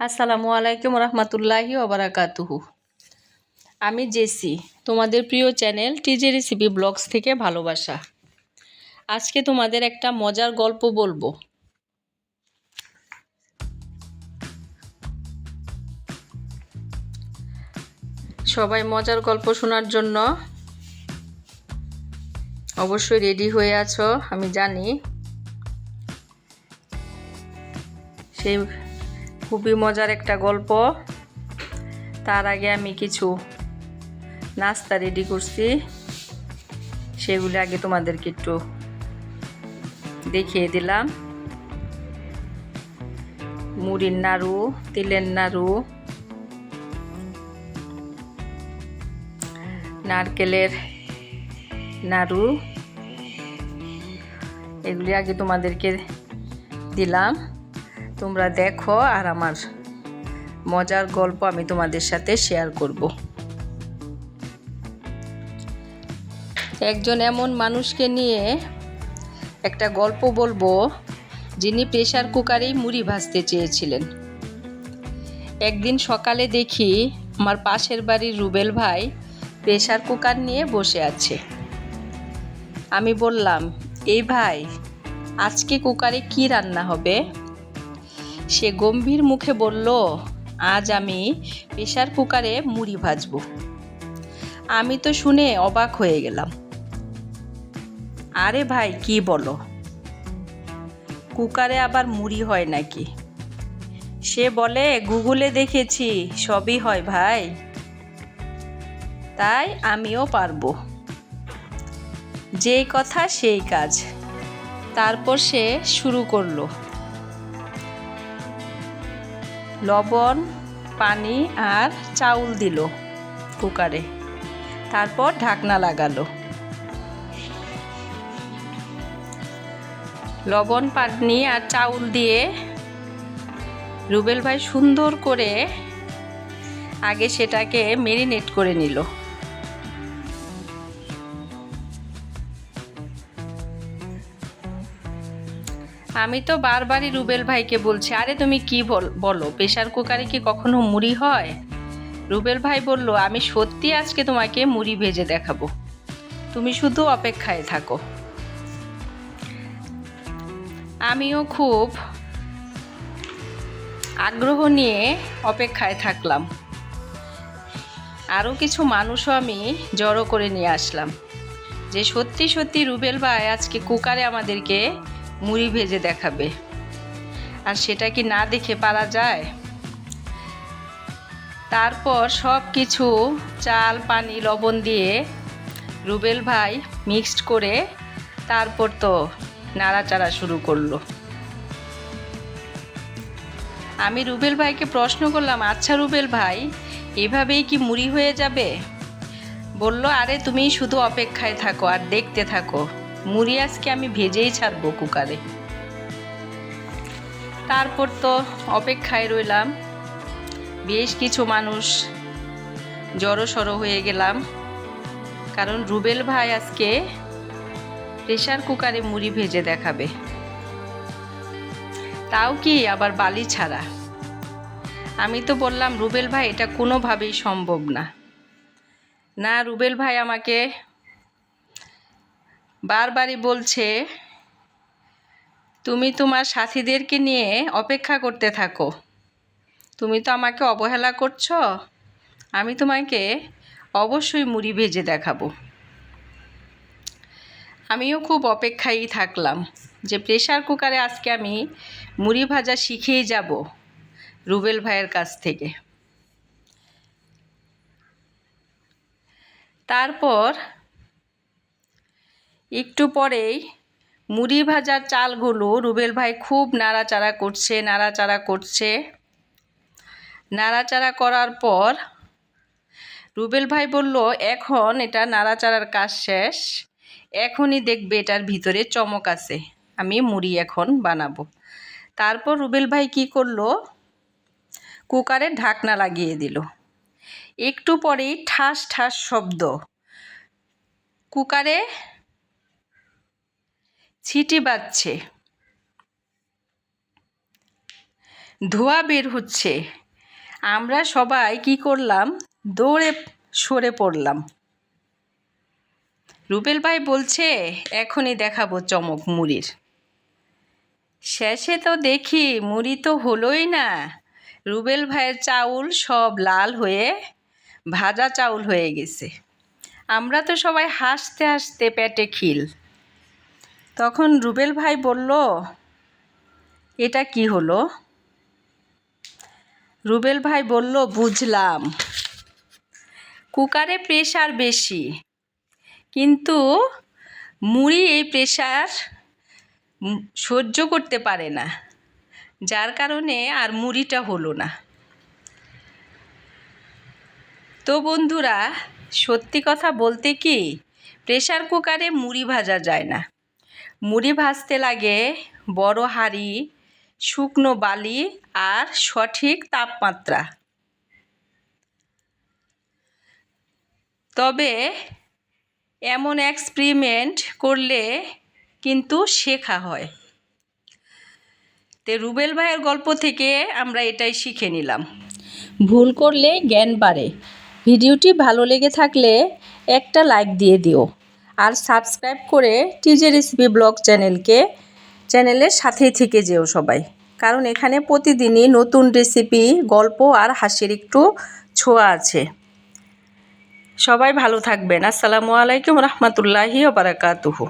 আসসালামু আলাইকুম রহমতুল্লাহি ওবরাকাতুহু আমি জেসি, তোমাদের প্রিয় চ্যানেল টিজে রেসিপি ব্লগস থেকে ভালোবাসা। আজকে তোমাদের একটা মজার গল্প বলব। সবাই মজার গল্প শোনার জন্য অবশ্যই রেডি হয়ে আছো, আমি জানি। সেই খুবই মজার একটা গল্প। তার আগে আমি কিছু নাস্তা রেডি করছি। সেগুলি আগে তোমাদেরকে একটু দেখিয়ে দিলাম। মুড়ির নাড়ু, তিলের নাড়ু, নারকেলের নাড়ু, এগুলি আগে তোমাদেরকে দিলাম। তোমরা দেখো আর আমার মজার গল্প আমি তোমাদের সাথে শেয়ার করব। একজন এমন মানুষকে নিয়ে একটা গল্প বলব, যিনি প্রেশার কুকারেই মুড়ি ভাজতে চেয়েছিলেন। একদিন সকালে দেখি আমার পাশের বাড়ির রুবেল ভাই প্রেশার কুকার নিয়ে বসে আছে। আমি বললাম, এই ভাই, আজকে কুকারে কি রান্না হবে? সে গম্ভীর মুখে বলল, আজ আমি প্রেশার কুকারে মুড়ি ভাজব। আমি তো শুনে অবাক হয়ে গেলাম। আরে ভাই, কি বলো? কুকারে আবার মুড়ি হয় নাকি? সে বলে, গুগলে দেখেছি, সবই হয় ভাই। তাই আমিও পারব। যেই কথা সেই কাজ। তারপর সে শুরু করল। লবণ, পানি আর চাউল দিল কুকারে। তারপর ঢাকনা লাগালো। লবণ, পানি আর চাউল দিয়ে রুবেল ভাই সুন্দর করে আগে সেটাকে মেরিনেট করে নিল। আমি তো বারবারই রুবেল ভাইকে বলছি, আরে তুমি কি বলো প্রেশার কুকারে কি কখনো মুড়ি হয়? রুবেল ভাই বলল, আমি সত্যি আজকে তোমাকে মুড়ি ভেজে দেখাবো। তুমি শুধু অপেক্ষায় থাকো। আমিও খুব আগ্রহ নিয়ে অপেক্ষায় থাকলাম। আরও কিছু মানুষও আমি জড়ো করে নিয়ে আসলাম। যে সত্যি সত্যি রুবেল ভাই আজকে কুকারে আমাদেরকে মুড়ি ভেজে দেখাবে। আর সেটা কি না দেখে পারা যায়? তারপর সব কিছু চাল, পানি, লবণ দিয়ে রুবেল ভাই মিক্সড করে তারপর তো নাড়াচাড়া শুরু করল। আমি রুবেল ভাইকে প্রশ্ন করলাম আচ্ছা রুবেল ভাই, এভাবেই কি মুড়ি হয়ে যাবে? বলল, আরে তুমি শুধু অপেক্ষায় থাকো আর দেখতে থাকো। মুড়ি আজকে আমি ভেজেই ছাড়বো কুকারে। তারপর তো অপেক্ষায় রইলাম। বেশ কিছু মানুষ জড়ো সড়ো হয়ে গেলাম। কারণ রুবেল ভাই আজকে প্রেশার কুকারে মুড়ি ভেজে দেখাবে। তাও কি আবার বালি ছাড়া? আমি তো বললাম, রুবেল ভাই, এটা কোনোভাবেই সম্ভব না। না, রুবেল ভাই আমাকে বারবারই বলছে, তুমি তোমার সাথীদেরকে নিয়ে অপেক্ষা করতে থাকো। তুমি তো আমাকে অবহেলা করছ। আমি তোমাকে অবশ্যই মুড়ি ভেজে দেখাবো। আমিও খুব অপেক্ষায় থাকলাম যে প্রেশার কুকারে আজকে আমি মুড়ি ভাজা শিখেই যাব রুবেল ভাইয়ের কাছ থেকে। তারপর একটু পরেই মুড়ি ভাজার চালগুলো রুবেল ভাই খুব নাড়াচাড়া করছে নাড়াচাড়া করছে। নাড়াচাড়া করার পর রুবেল ভাই বলল, এখন এটা নাড়াচাড়ার কাজ শেষ। এখনই দেখবে এটার ভিতরে চমক আছে। আমি মুড়ি এখন বানাবো। তারপর রুবেল ভাই কি করল? কুকারে ঢাকনা লাগিয়ে দিল। একটু পরেই ঠাস ঠাস শব্দ। কুকারে ছিটি বাজছে। ধোয়া বের হচ্ছে। আমরা সবাই কি করলাম? দৌড়ে সরে পড়লাম। রুবেল ভাই বলছে, এখনই দেখাবো চমক মুড়ির। শেষে তো দেখি মুড়ি তো হলোই না। রুবেল ভাইয়ের চাউল সব লাল হয়ে, ভাজা চাউল হয়ে গেছে। আমরা তো সবাই হাসতে হাসতে পেটে খিল। তখন রুবেল ভাই বলল, এটা কি হলো? রুবেল ভাই বলল, বুঝলাম। কুকারে প্রেশার বেশি, কিন্তু মুড়ি এই প্রেশার সহ্য করতে পারে না, যার কারণে আর মুড়িটা হলো না। তো বন্ধুরা, সত্যি কথা বলতে কি প্রেশার কুকারে মুড়ি ভাজা যায় না। মুড়ি ভাজতে লাগে বড় হাঁড়ি, শুকনো বালি আর সঠিক তাপমাত্রা। তবে এমন এক্সপেরিমেন্ট করলে কিন্তু শেখা হয়। তে রুবেল ভাইয়ের গল্প থেকে আমরা এটাই শিখে নিলাম। ভুল করলে জ্ঞান বাড়ে। ভিডিওটি ভালো লেগে থাকলে একটা লাইক দিয়ে দিও। আর সাবস্ক্রাইব করে টিজে রেসিপি ব্লগ চ্যানেলকে, চ্যানেলের সাথেই থেকে যেও সবাই। কারণ এখানে প্রতিদিনই নতুন রেসিপি, গল্প আর হাসির একটু ছোঁয়া আছে। সবাই ভালো থাকবেন। আসসালামু আলাইকুম রহমতুল্লাহি বারাকাতুহু।